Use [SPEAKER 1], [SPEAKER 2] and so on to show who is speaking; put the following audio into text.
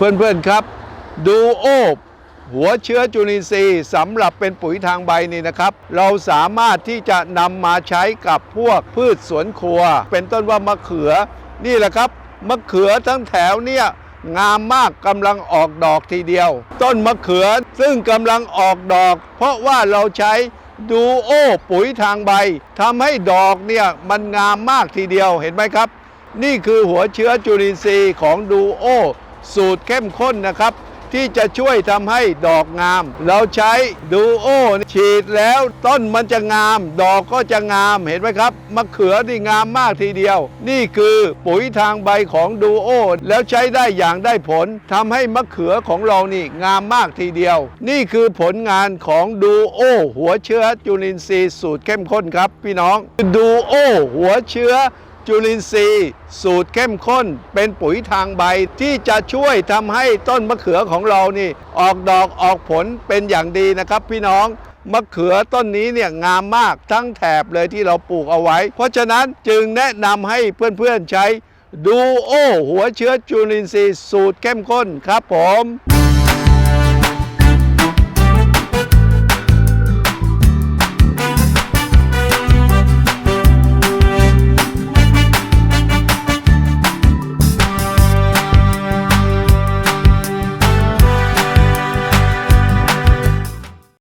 [SPEAKER 1] เพื่อนๆครับ ดูโอหัวเชื้อจุลินทรีย์สำหรับเป็นปุ๋ยทางใบนี่นะครับ เราสามารถที่จะนำมาใช้กับพวกพืชสวนครัว เป็นต้นว่ามะเขือ นี่แหละครับ มะเขือทั้งแถวเนี่ยงามมากกำลังออกดอกทีเดียว ต้นมะเขือซึ่งกำลังออกดอก เพราะว่าเราใช้ดูโอปุ๋ยทางใบทำให้ดอกเนี่ยมันงามมากทีเดียวเห็นไหมครับ นี่คือหัวเชื้อจุลินทรีย์ของดูโอ สูตรเข้มข้นนะครับ ที่จะช่วยทำให้ดอกงาม เราใช้ดูโอฉีดแล้วต้นมันจะงาม ดอกก็จะงามเห็นไหมครับมะเขือนี่งามมากทีเดียว นี่คือปุ๋ยทางใบของดูโอแล้วใช้ได้อย่างได้ผลทำให้มะเขือของเรานี่งามมากทีเดียว นี่คือผลงานของดูโอหัวเชื้อจุลินทรีย์สูตรเข้มข้นครับ พี่น้องดูโอหัวเชื้อ จุลินทรีย์ สูตรเข้มข้น เป็นปุ๋ยทางใบที่จะช่วยทำให้ต้นมะเขือของเรานี่ ออกดอกออกผลเป็นอย่างดีนะครับ พี่น้องมะเขือต้นนี้เนี่ยงามมากทั้งแถบเลยที่เราปลูกเอาไว้ เพราะฉะนั้นจึงแนะนำให้เพื่อนๆใช้ดูโอหัวเชื้อจุลินทรีย์สูตรเข้มข้นครับผม